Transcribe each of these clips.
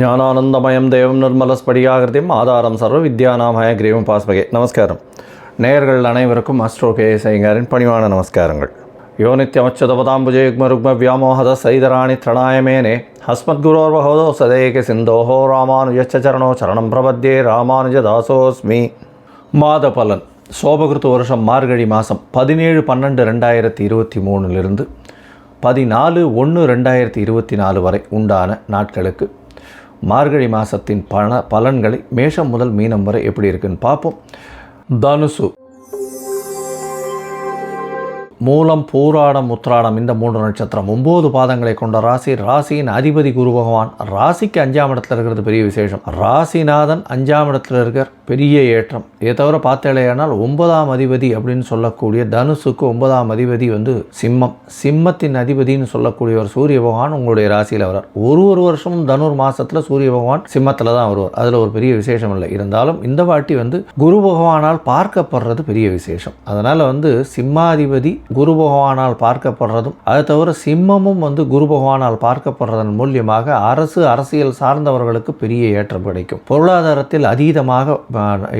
ஞானானந்தமயம் தேவம் நிர்மலஸ்படியாகிருதியும் ஆதாரம் சர்வ வித்யானாமய கிரீவம் பாஸ்பகே. நமஸ்காரம். நேயர்கள் அனைவருக்கும் அஸ்ட்ரோ கே ஐயங்காரின் பணிவான நமஸ்காரங்கள். யோ நித்யமச்சுதபதாம்புஜே ருக்ம வியாமோகத சைதராணி திரணாயமேனே. ஹஸ்மத்குரோர்வகோதோ சதேக சிந்தோஹோ ராமானுஜச்சரணோ சரணம் பிரபத்யே ராமானுஜ தாசோஸ்மி. மாத பலன் சோபகிருத்து வருஷம் மார்கழி மாதம் பதினேழு பன்னெண்டு ரெண்டாயிரத்தி இருபத்தி மூணுலிருந்து பதினாலு ஒன்று ரெண்டாயிரத்தி இருபத்தி நாலு வரை உண்டான நாட்களுக்கு மார்கழி மாதத்தின் பல பலன்களை மேஷம் முதல் மீனம் வரை எப்படி இருக்குன்னு பார்ப்போம். தனுசு. மூலம் பூராடம் உத்ராடம் இந்த மூன்று நட்சத்திரம். ஒம்பது பாதங்களை கொண்ட ராசி ராசியின் அதிபதி குரு பகவான். ராசிக்கு அஞ்சாம் இடத்துல இருக்கிறது பெரிய விசேஷம். ராசிநாதன் அஞ்சாம் இடத்துல இருக்கிற பெரிய ஏற்றம். இதை தவிர பார்த்தேலையானால் ஒன்பதாம் அதிபதி அப்படின்னு சொல்லக்கூடிய தனுசுக்கு ஒன்பதாம் அதிபதி வந்து சிம்மம். சிம்மத்தின் அதிபதின்னு சொல்லக்கூடிய ஒரு சூரிய பகவான் உங்களுடைய ராசியில் வரார் ஒரு ஒரு வருஷமும் தனுர் மாசத்துல சூரிய பகவான் சிம்மத்தில் தான் வருவார். அதில் ஒரு பெரிய விசேஷம் இல்லை. இருந்தாலும் இந்த வாட்டி வந்து குரு பகவானால் பார்க்கப்படுறது பெரிய விசேஷம். அதனால் வந்து சிம்மாதிபதி குரு பகவானால் பார்க்கப்படுறதும் அது தவிர சிம்மமும் வந்து குரு பகவானால் பார்க்கப்படுறதன் மூலியமாக அரசு அரசியல் சார்ந்தவர்களுக்கு பெரிய ஏற்றம் கிடைக்கும். பொருளாதாரத்தில் அதீதமாக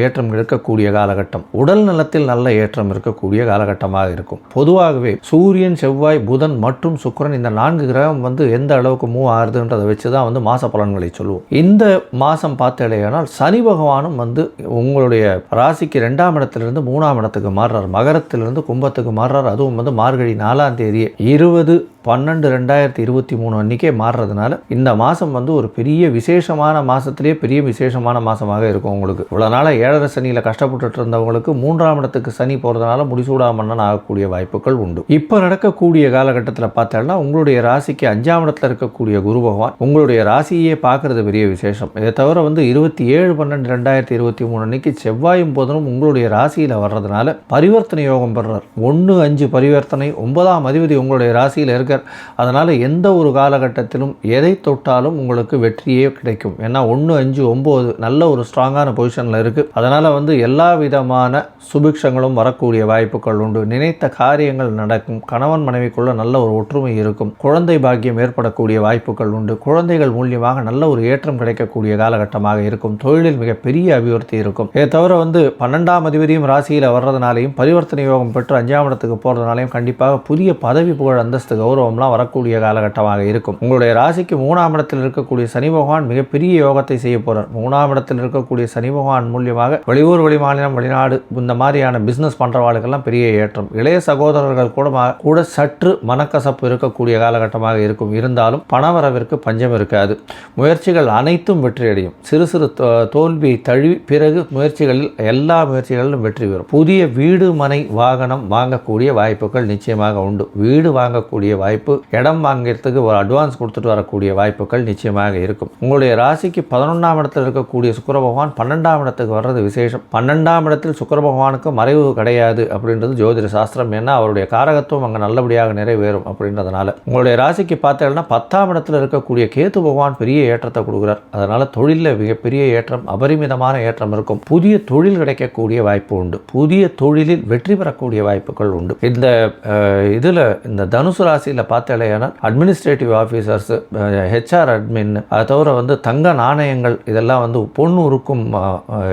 ஏற்றம் இருக்கக்கூடிய காலகட்டம் உடல் நலத்தில் நல்ல ஏற்றம் இருக்கக்கூடிய காலகட்டமாக இருக்கும். பொதுவாகவே சூரியன் செவ்வாய் புதன் மற்றும் சுக்கிரன் இந்த நான்கு கிரகம் வந்து எந்த அளவுக்கு மூவ் ஆகுதுன்றதை வச்சு தான் வந்து மாச பலன்களை சொல்லுவோம். இந்த மாதம் பார்த்தேனால் சனி பகவானும் வந்து உங்களுடைய ராசிக்கு ரெண்டாம் இடத்திலிருந்து மூணாம் இடத்துக்கு மாறுறார். மகரத்திலிருந்து கும்பத்துக்கு மாறுறார். அதுவும் வந்து மார்கழி நாலாம் தேதி இருபது பன்னெண்டு ரெண்டாயிரத்தி இருபத்தி மூணு அன்றைக்கே மாறுறதுனால இந்த மாதம் வந்து ஒரு பெரிய விசேஷமான மாதத்திலேயே பெரிய விசேஷமான மாதமாக இருக்கும் உங்களுக்கு. இவ்வளோ நாளாக ஏழரை சனியில் கஷ்டப்பட்டுட்டு இருந்தவங்களுக்கு மூன்றாம் இடத்துக்கு சனி போகிறதுனால முடிசூடா மன்னன் ஆகக்கூடிய வாய்ப்புகள் உண்டு. இப்போ நடக்கக்கூடிய காலகட்டத்தில் பார்த்தோம்னா உங்களுடைய ராசிக்கு அஞ்சாம் இடத்துல இருக்கக்கூடிய குரு பகவான் உங்களுடைய ராசியே பார்க்கறது பெரிய விசேஷம். இதை தவிர வந்து இருபத்தி ஏழு பன்னெண்டு ரெண்டாயிரத்தி இருபத்தி மூணு அன்னைக்கு செவ்வாயும் போதனும் உங்களுடைய ராசியில் வர்றதுனால பரிவர்த்தனை யோகம் பெறுறார். ஒன்று அஞ்சு பரிவர்த்தனை ஒன்பதாம் அதிபதி உங்களுடைய ராசியில் இருக்கார் அதனால் எந்த ஒரு காலகட்டத்திலும் எதை தொட்டாலும் உங்களுக்கு வெற்றியே கிடைக்கும். ஏன்னா ஒன்று அஞ்சு ஒம்பது நல்ல ஒரு ஸ்ட்ராங்கான பொசிஷனில் இருக்குது அதனால் வந்து எல்லா விதமான சுபிக்ஷங்களும் வரக்கூடிய வாய்ப்புகள் உண்டு. நினைத்த காரியங்கள் நடக்கும். கணவன் மனைவிக்குள்ள நல்ல ஒரு ஒற்றுமை இருக்கும். குழந்தை பாக்கியம் ஏற்படக்கூடிய வாய்ப்புகள் உண்டு. குழந்தைகள் மூலியமாக நல்ல ஒரு ஏற்றம் கிடைக்கக்கூடிய காலகட்டமாக இருக்கும். தொழிலில் மிகப்பெரிய அபிவிருத்தி இருக்கும். இதை தவிர வந்து பன்னெண்டாம் அதிபதியும் ராசியில் வர்றதுனாலையும் பரிவர்த்தனை யோகம் பெற்று அஞ்சாம் இடத்துக்கு போகிறதுனாலையும் கண்டிப்பாக புதிய பதவி புகழ் அந்தஸ்து கௌரவம்லாம் வரக்கூடிய காலகட்டமாக இருக்கும். உங்களுடைய ராசிக்கு மூணாம் இடத்தில் இருக்கக்கூடிய சனி பகவான் மிகப்பெரிய யோகத்தை செய்ய போகிறார் மூணாம் இடத்தில் இருக்கக்கூடிய சனி பகவான் மூலியமாக வெளியூர் வெளிமாநிலம் வெளிநாடு இந்த மாதிரியான பிஸ்னஸ் பண்ணுறவாளுக்கெல்லாம் பெரிய ஏற்றம். இளைய சகோதரர்கள் கூட கூட சற்று மனக்கசப்பு இருக்கக்கூடிய காலகட்டமாக இருக்கும். இருந்தாலும் பணவரவிற்கு பஞ்சம் இருக்காது. முயற்சிகள் அனைத்தும் வெற்றியடையும். சிறு சிறு தோ- தோல்வியை தழுவி பிறகு முயற்சிகளில் எல்லா முயற்சிகளிலும் வெற்றி பெறும். புதிய வீடு மனை வாகனம் வாங்கக்கூடிய வாய்ப்புகள் நிச்சயமாக உண்டு. வீடு வாங்கக்கூடிய வாய்ப்பு இடம் வாங்கிறதுக்கு ஒரு அட்வான்ஸ் கொடுத்துட்டு வரக்கூடிய வாய்ப்புகள் நிச்சயமாக இருக்கும். உங்களுடைய ராசிக்கு பதினொன்றாம் இடத்தில் இருக்கக்கூடிய சுக்கர பகவான் பன்னெண்டாம் இடத்துக்கு வர்றது விசேஷம். பன்னெண்டாம் இடத்தில் சுக்கர பகவானுக்கு மறைவு கிடையாது அப்படின்றது ஜோதிட சாஸ்திரம். ஏன்னா அவருடைய காரகத்துவம் அங்கே நல்லபடியாக நிறைவேறும் அப்படின்றதுனால. உங்களுடைய ராசிக்கு பார்த்தீங்கன்னா பத்தாம் இடத்தில் இருக்கக்கூடிய கேத்து பகவான் பெரிய ஏற்றத்தை கொடுக்குறார். அதனால தொழிலில் மிகப்பெரிய ஏற்றம் அபரிமிதமான ஏற்றம் இருக்கும். புதிய தொழில் கிடைக்கக்கூடிய வாய்ப்பு உண்டு. புதிய தொழிலில் வெற்றி பெறக்கூடிய வாய்ப்புகள் உண்டு. இந்த இதில் இந்த தனுசு ராசியில் பார்த்தேன்னா அட்மினிஸ்ட்ரேட்டிவ் ஆஃபீஸர்ஸ் ஹெச்ஆர் அட்மின் அதை தவிர வந்து தங்க நாணயங்கள் இதெல்லாம் வந்து பொண்ணு உருக்கும்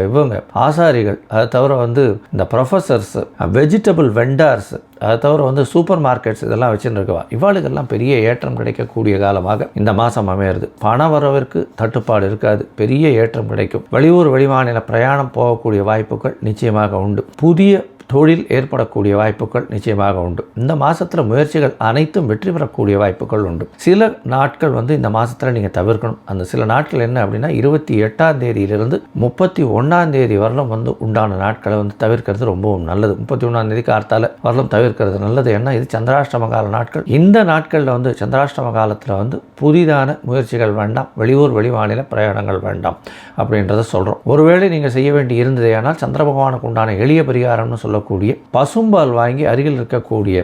இவங்க ஆசாரிகள். அதை தவிர வந்து இந்த ப்ரொஃபஸர்ஸ் வெஜிடபிள் வெண்டார்ஸ் அதை தவிர வந்து சூப்பர் மார்க்கெட்ஸ் இதெல்லாம் வச்சுட்டு இருக்கவா இவாளுக்கெல்லாம் பெரிய ஏற்றம் கிடைக்கக்கூடிய காலமாக இந்த மாதம் அமையிறது. பண வரவிற்கு தட்டுப்பாடு இருக்காது. பெரிய ஏற்றம் கிடைக்கும். வெளியூர் வெளிமாநில பிரயாணம் போகக்கூடிய வாய்ப்புகள் நிச்சயமாக உண்டு. புதிய தொழில் ஏற்படக்கூடிய வாய்ப்புகள் நிச்சயமாக உண்டு. இந்த மாதத்தில் முயற்சிகள் அனைத்தும் வெற்றி பெறக்கூடிய வாய்ப்புகள் உண்டு. சில நாட்கள் வந்து இந்த மாதத்தில் நீங்கள் தவிர்க்கணும். அந்த சில நாட்கள் என்ன அப்படின்னா இருபத்தி எட்டாம் தேதியிலிருந்து முப்பத்தி ஒன்றாம் தேதி வரலும் வந்து உண்டான நாட்களை வந்து தவிர்க்கிறது ரொம்பவும் நல்லது. முப்பத்தி ஒன்றாம் தேதி கார்த்தால வரலும் தவிர்க்கிறது நல்லது. ஏன்னா இது சந்திராஷ்டம கால நாட்கள். இந்த நாட்களில் வந்து சந்திராஷ்டம காலத்தில் வந்து புதிதான முயற்சிகள் வேண்டாம். வெளியூர் வெளிமாநில பிரயாணங்கள் வேண்டாம் அப்படின்றத சொல்கிறோம் ஒருவேளை நீங்கள் செய்ய வேண்டி இருந்ததேயானால் சந்திர பகவானுக்கு உண்டான எளிய பரிகாரம்னு சொல்லக்கூடிய பசும்பால் வாங்கி அருகில் இருக்கக்கூடிய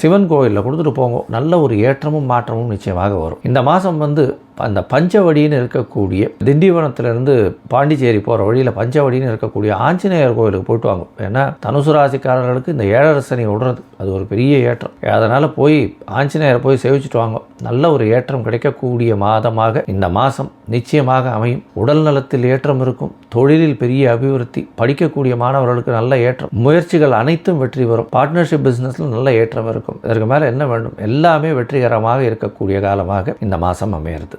சிவன் கோயிலில் கொடுத்துட்டு போங்க. நல்ல ஒரு ஏற்றமும் மாற்றமும் நிச்சயமாக வரும். இந்த மாதம் வந்து அந்த பஞ்சவடின்னு இருக்கக்கூடிய திண்டிவனத்திலிருந்து பாண்டிச்சேரி போகிற வழியில் பஞ்சவடின்னு இருக்கக்கூடிய ஆஞ்சநேயர் கோயிலுக்கு போயிட்டு வாங்க. ஏன்னா தனுசு ராசிக்காரர்களுக்கு இந்த ஏழரசனை விடுறது. அது ஒரு பெரிய ஏற்றம். அதனால் போய் ஆஞ்சநேயரை போய் சேவிச்சுட்டு வாங்க. நல்ல ஒரு ஏற்றம் கிடைக்கக்கூடிய மாதமாக இந்த மாதம் நிச்சயமாக அமையும். உடல் நலத்தில் ஏற்றம் இருக்கும். தொழிலில் பெரிய அபிவிருத்தி. படிக்கக்கூடிய மாணவர்களுக்கு நல்ல ஏற்றம். முயற்சிகள் அனைத்தும் வெற்றி வரும் பார்ட்னர்ஷிப் பிஸ்னஸில் நல்ல ஏற்றம் இருக்கும். இதற்கு மேலே என்ன வேண்டும்? எல்லாமே வெற்றிகரமாக இருக்கக்கூடிய காலமாக இந்த மாதம் அமையிறது.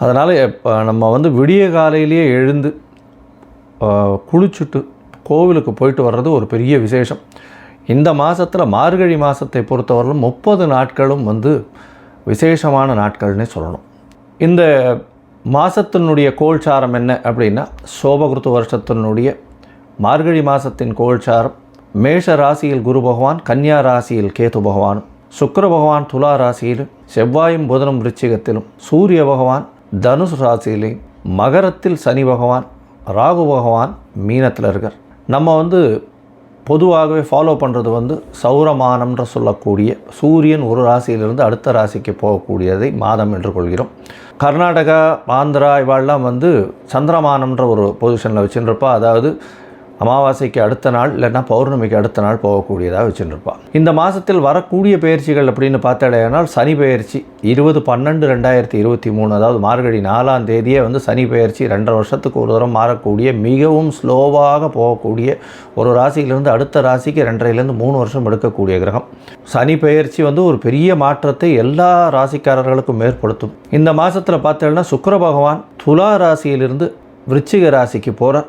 அதனால் இப்போ நம்ம வந்து விடிய காலையிலேயே எழுந்து குளிச்சுட்டு கோவிலுக்கு போயிட்டு வர்றது ஒரு பெரிய விசேஷம். இந்த மாதத்தில் மார்கழி மாதத்தை பொறுத்தவரையிலும் முப்பது நாட்களும் வந்து விசேஷமான நாட்கள்னே சொல்லணும். இந்த மாதத்தினுடைய கோல்சாரம் என்ன அப்படின்னா சோபகிருத்து வருஷத்தினுடைய மார்கழி மாதத்தின் கோல்சாரம் மேஷ ராசியில் குரு பகவான் கன்னியா ராசியில் கேது பகவானும் சுக்கர பகவான் துலா ராசியிலும் செவ்வாயும் புதனும் விருச்சிகத்திலும் சூரிய பகவான் தனுசு ராசியிலையும் மகரத்தில் சனி பகவான் ராகு பகவான் மீனத்தில் இருக்கார். நம்ம வந்து பொதுவாகவே ஃபாலோ பண்ணுறது வந்து சௌரமானம்ன்ற சொல்லக்கூடிய சூரியன் ஒரு ராசியிலிருந்து அடுத்த ராசிக்கு போகக்கூடியதை மாதம் என்று கொள்கிறோம். கர்நாடகா ஆந்திரா இவாள்லாம் வந்து சந்திரமானம்ன்ற ஒரு பொசிஷனில் வச்சுருப்பா அதாவது அமாவாசைக்கு அடுத்த நாள் இல்லைன்னா பௌர்ணமிக்கு அடுத்த நாள் போகக்கூடியதாக வச்சுருப்பான். இந்த மாதத்தில் வரக்கூடிய பயிற்சிகள் அப்படின்னு பார்த்தாலேனால் சனி பயிற்சி இருபது பன்னெண்டு ரெண்டாயிரத்தி இருபத்தி மூணு அதாவது மார்கழி நாலாம் தேதியே வந்து சனி பயிற்சி ரெண்டரை வருஷத்துக்கு ஒரு தரம் மாறக்கூடிய மிகவும் ஸ்லோவாக போகக்கூடிய ஒரு ராசியிலிருந்து அடுத்த ராசிக்கு ரெண்டரைலேருந்து மூணு வருஷம் எடுக்கக்கூடிய கிரகம். சனி பயிற்சி வந்து ஒரு பெரிய மாற்றத்தை எல்லா ராசிக்காரர்களுக்கும் ஏற்படுத்தும். இந்த மாதத்தில் பார்த்தேன்னா சுக்கர பகவான் துலா ராசியிலிருந்து விருச்சிக ராசிக்கு போகிறார்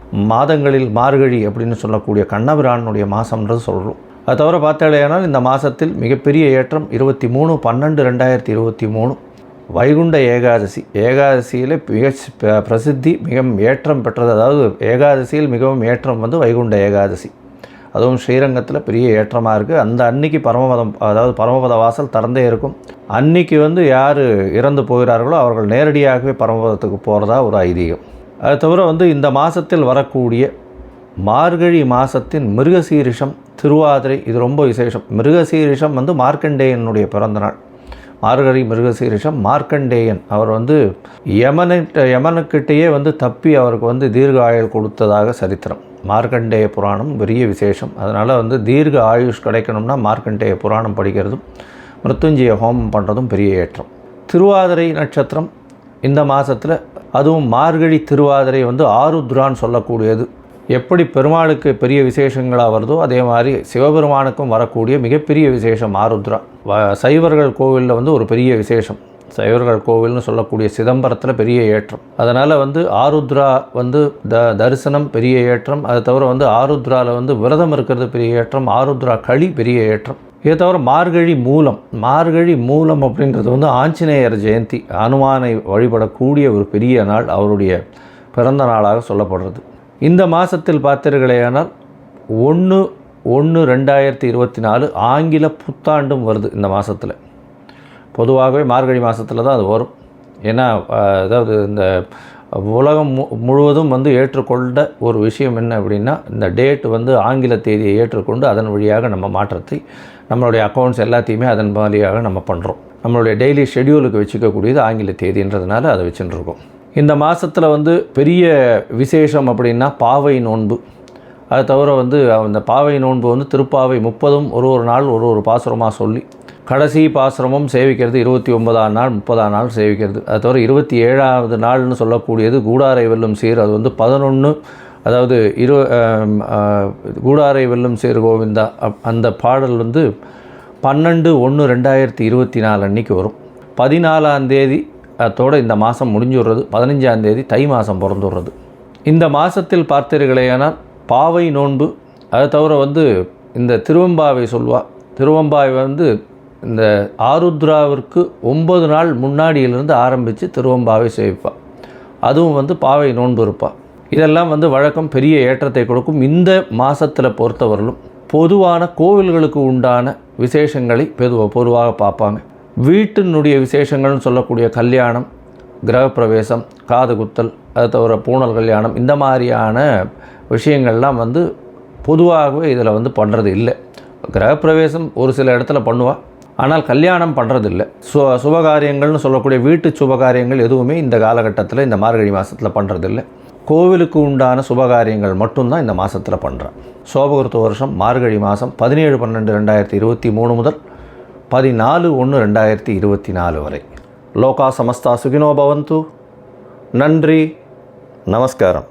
மாதங்களில் மார்கழி அப்படின்னு சொல்லக்கூடிய கண்ணபிரானுடைய மாதம்ன்றது சொல்கிறோம் அது தவிர பார்த்தாலேயானால் இந்த மாதத்தில் மிகப்பெரிய ஏற்றம் இருபத்தி மூணு பன்னெண்டு ரெண்டாயிரத்தி இருபத்தி மூணு. வைகுண்ட ஏகாதசி. ஏகாதசியில் மிக ப- பிரசித்தி மிகவும் ஏற்றம் பெற்றது. அதாவது ஏகாதசியில் மிகவும் ஏற்றம் வந்து வைகுண்ட ஏகாதசி. அதுவும் ஸ்ரீரங்கத்தில் பெரிய ஏற்றமாக இருக்குது அந்த அன்னைக்கு பரமபதம் அதாவது பரமபத வாசல் திறந்தே இருக்கும். அன்னைக்கு வந்து யார் இறந்து போகிறார்களோ அவர்கள் நேரடியாகவே பரமபதத்துக்கு போகிறதா ஒரு ஐதீகம். அது தவிர வந்து இந்த மாதத்தில் வரக்கூடிய மார்கழி மாதத்தின் மிருகசீரிஷம் திருவாதிரை இது ரொம்ப விசேஷம். மிருகசீரிஷம் வந்து மார்க்கண்டேயனுடைய பிறந்தநாள் மார்கழி மிருகசீரிஷம் மார்க்கண்டேயன். அவர் வந்து யமனிட்ட யமனுக்கிட்டேயே வந்து தப்பி அவருக்கு வந்து தீர்க்க ஆயுள் கொடுத்ததாக சரித்திரம். மார்க்கண்டேய புராணம் பெரிய விசேஷம். அதனால் வந்து தீர்க்க ஆயுஷ் கிடைக்கணும்னா மார்க்கண்டேய புராணம் படிக்கிறதும் மிருத்துஞ்சய ஹோமம் பண்ணுறதும் பெரிய ஏற்றம். திருவாதிரை நட்சத்திரம் இந்த மாதத்தில் அதுவும் மார்கழி திருவாதிரை வந்து ஆருத்ரான்னு சொல்லக்கூடியது. எப்படி பெருமாளுக்கு பெரிய விசேஷங்களாக வருதோ அதே மாதிரி சிவபெருமானுக்கும் வரக்கூடிய மிகப்பெரிய விசேஷம் ஆருத்ரா. வ சைவர்கள் கோவிலில் வந்து ஒரு பெரிய விசேஷம். சைவர்கள் கோவில்னு சொல்லக்கூடிய சிதம்பரத்தில் பெரிய ஏற்றம். அதனால் வந்து ஆருத்ரா வந்து த தரிசனம் பெரிய ஏற்றம். அது தவிர வந்து ஆருத்ராவில் வந்து விரதம் இருக்கிறது பெரிய ஏற்றம். ஆருத்ரா களி பெரிய ஏற்றம். இதை தவிர மார்கழி மூலம் மார்கழி மூலம் அப்படின்றது வந்து ஆஞ்சநேயர் ஜெயந்தி அனுமானை வழிபடக்கூடிய ஒரு பெரிய நாள் அவருடைய பிறந்த நாளாக சொல்லப்படுறது. இந்த மாதத்தில் பார்த்தீர்களேயானால் ஒன்று ஒன்று ரெண்டாயிரத்தி இருபத்தி நாலு ஆங்கில புத்தாண்டும் வருது இந்த மாதத்தில் பொதுவாகவே மார்கழி மாதத்தில் தான் அது வரும். ஏன்னா அதாவது இந்த உலகம் மு முழுவதும் வந்து ஏற்றுக்கொண்ட ஒரு விஷயம் என்ன அப்படின்னா இந்த டேட் வந்து ஆங்கில தேதியை ஏற்றுக்கொண்டு அதன் வழியாக நம்ம மாற்றத்தை நம்மளுடைய அக்கௌண்ட்ஸ் எல்லாத்தையுமே அதன் வழியாக நம்ம பண்ணுறோம் நம்மளுடைய டெய்லி ஷெட்யூலுக்கு வச்சுக்கக்கூடியது ஆங்கில தேதின்றதுனால அதை வச்சுட்டுருக்கோம் இந்த மாதத்தில் வந்து பெரிய விசேஷம் அப்படின்னா பாவை நோன்பு. அதை தவிர வந்து அந்த பாவை நோன்பு வந்து திருப்பாவை முப்பதும் ஒரு ஒரு நாள் ஒரு ஒரு பாசுரமாக சொல்லி கடைசி பாசுரமும் சேவிக்கிறது இருபத்தி ஒன்பதாம் நாள் முப்பதாம் நாள் சேவிக்கிறது. அது தவிர இருபத்தி ஏழாவது நாள்னு சொல்லக்கூடியது கூடாரை வெல்லும் சீர். அது வந்து பதினொன்று அதாவது இரு கூடாரை வெல்லும் சீர் கோவிந்தா. அப்- அந்த பாடல் வந்து பன்னெண்டு ஒன்று ரெண்டாயிரத்தி இருபத்தி நாலு அன்னைக்கு வரும். பதினாலாம் தேதி அதோடு இந்த மாதம் முடிஞ்சுடுறது. பதினஞ்சாம் தேதி தை மாதம் பிறந்துடுறது. இந்த மாதத்தில் பார்த்தீர்களேயானால் பாவை நோன்பு. அதை தவிர வந்து இந்த திருவம்பாவை சொல்வா. திருவம்பாவை வந்து இந்த ஆருத்ராவிற்கு ஒன்பது நாள் முன்னாடியிலிருந்து ஆரம்பித்து திருவம்பாவை சேவிப்பாள் அதுவும் வந்து பாவை நோன்பு இருப்பாள் இதெல்லாம் வந்து வழக்கம் பெரிய ஏற்றத்தை கொடுக்கும் இந்த மாதத்தில் பொறுத்தவரையிலும். பொதுவான கோவில்களுக்கு உண்டான விசேஷங்களை பெதுவ பொதுவாக பார்ப்பாங்க. வீட்டினுடைய விசேஷங்கள்னு சொல்லக்கூடிய கல்யாணம் கிரகப்பிரவேசம் காதுகுத்தல் அது தவிர பூணல் கல்யாணம் இந்த மாதிரியான விஷயங்கள்லாம் வந்து பொதுவாகவே இதில் வந்து பண்ணுறது இல்லை. கிரகப்பிரவேசம் ஒரு சில இடத்துல பண்ணுவாள் ஆனால் கல்யாணம் பண்ணுறதில்ல சு சுபகாரியங்கள்னு சொல்லக்கூடிய வீட்டு சுபகாரியங்கள் எதுவுமே இந்த காலகட்டத்தில் இந்த மார்கழி மாதத்தில் பண்ணுறதில்ல கோவிலுக்கு உண்டான சுபகாரியங்கள் மட்டும்தான் இந்த மாதத்தில் பண்ணுறேன் சோபகிருத்த வருஷம் மார்கழி மாதம் பதினேழு பன்னெண்டு ரெண்டாயிரத்தி இருபத்தி மூணு முதல் பதினாலு ஒன்று ரெண்டாயிரத்தி இருபத்தி நாலு வரை. லோகா சமஸ்தா சுகினோ பவந்து. நன்றி நமஸ்காரம்.